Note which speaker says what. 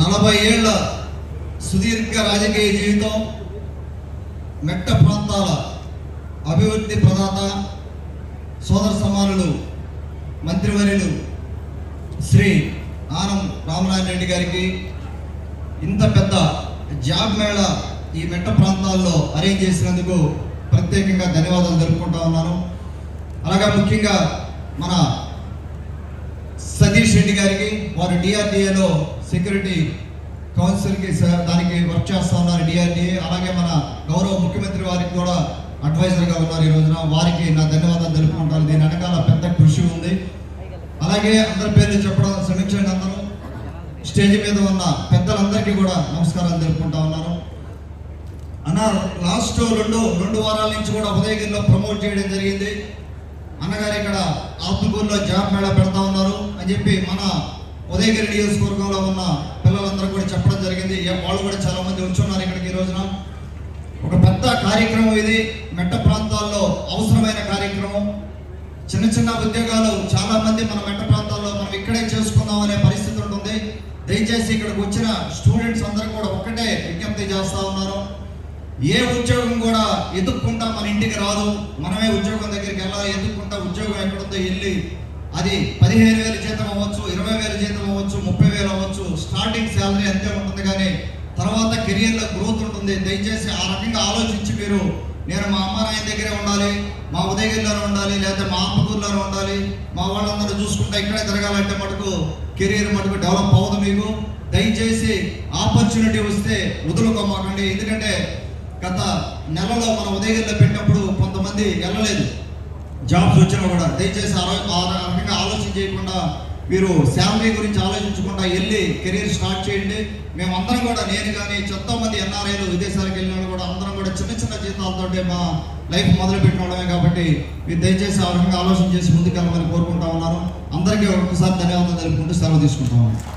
Speaker 1: నలభై ఏళ్ళ సుదీర్ఘ రాజకీయ జీవితం మెట్ట ప్రాంతాల అభివృద్ధి ప్రదాత సోదర సమానులు మంత్రివర్యులు శ్రీ ఆనం రామనారాయణ రెడ్డి గారికి ఇంత పెద్ద జాబ్ మేళా ఈ మెట్ట ప్రాంతాల్లో అరేంజ్ చేసినందుకు ప్రత్యేకంగా ధన్యవాదాలు జరుపుకుంటా ఉన్నాను. అలాగే ముఖ్యంగా మన సతీష్ రెడ్డి గారికి డిఆర్డిఏలో సెక్యూరిటీ కౌన్సిల్కి దానికి వర్క్ చేస్తూ ఉన్నారు డిఆర్డిఏ అలాగే మన గౌరవ ముఖ్యమంత్రి వారికి కూడా అడ్వైజర్గా ఉన్నారు ఈ రోజున. వారికి నా ధన్యవాదాలు తెలుపుకుంటాను. దీని వెనకాల పెద్ద కృషి ఉంది. అలాగే అందరి పేర్లు చెప్పడం శ్రమించండి అందరూ. స్టేజ్ మీద ఉన్న పెద్దలందరికీ కూడా నమస్కారాలు తెలుపుకుంటా ఉన్నాను. అన్న లాస్ట్ రెండు రెండు వారాల నుంచి కూడా ఉదయగిరిలో ప్రమోట్ చేయడం జరిగింది. అన్నగారు ఇక్కడ ఆత్మకూరులో జాబ్ మేళా పెడతా ఉన్నారు అని చెప్పి మన ఉదయగిరి నియోజకవర్గంలో ఉన్న పిల్లలందరూ కూడా చెప్పడం జరిగింది. వాళ్ళు కూడా చాలా మంది ఇక్కడికి ఈ రోజున. ఒక పెద్ద కార్యక్రమం ఇది. మెట్ట ప్రాంతాల్లో అవసరమైన కార్యక్రమం. చిన్న చిన్న ఉద్యోగాలు చాలామంది మన మెట్ట ప్రాంతాల్లో మనం ఇక్కడే చేసుకుందాం అనే పరిస్థితి ఉంటుంది. దయచేసి ఇక్కడికి వచ్చిన స్టూడెంట్స్ అందరూ కూడా ఒక్కటే విజ్ఞప్తి చేస్తూ ఉన్నారు. ఏ ఉద్యోగం కూడా ఎదుక్కుంటా మన ఇంటికి రాదు. మనమే ఉద్యోగం దగ్గరికి వెళ్ళాలి. ఎదుక్కుంటా ఉద్యోగం ఎక్కడుందో వెళ్ళి అది పదిహేను వేల జీతం అవ్వచ్చు ఇరవై జీతం అవ్వచ్చు ముప్పై వేలు అవ్వచ్చు స్టార్టింగ్ శాలరీ అంతే ఉంటుంది కానీ తర్వాత కెరియర్లో గ్రోత్ ఉంటుంది. దయచేసి ఆ రకంగా ఆలోచించి మీరు నేను మా అమ్మ నాయన దగ్గరే ఉండాలి మా ఉదయగిరిలోనే ఉండాలి లేదా మా ఆత్మకూరులోనే ఉండాలి మా వాళ్ళందరూ చూసుకుంటా ఇక్కడే తిరగాలంటే మటుకు కెరీర్ మటుకు డెవలప్ అవ్వదు మీకు. దయచేసి ఆపర్చునిటీ వస్తే వదులుకోమాకండి. ఎందుకంటే గత నెలలో మన ఉదయగిరిలో పెట్టినప్పుడు కొంతమంది వెళ్ళలేదు. జాబ్స్ వచ్చినా కూడా దయచేసి ఆ రకంగా ఆలోచన చేయకుండా మీరు శాలరీ గురించి ఆలోచించకుండా వెళ్ళి కెరీర్ స్టార్ట్ చేయండి. మేమందరం కూడా నేను కానీ మంది ఎన్ఆర్ఐలు విదేశాలకు వెళ్ళిన వాళ్ళు కూడా అందరం కూడా చిన్న చిన్న జీతాలతోటే మా లైఫ్ మొదలు పెట్టినవడమే కాబట్టి మీరు దయచేసి ఆ రకంగా ఆలోచన చేసి ముందుకెళ్ళమని కోరుకుంటా ఉన్నారు అందరికీ ఒక్కసారి ధన్యవాదాలు తెలుపుకుంటూ సెలవు తీసుకుంటా ఉన్నాను.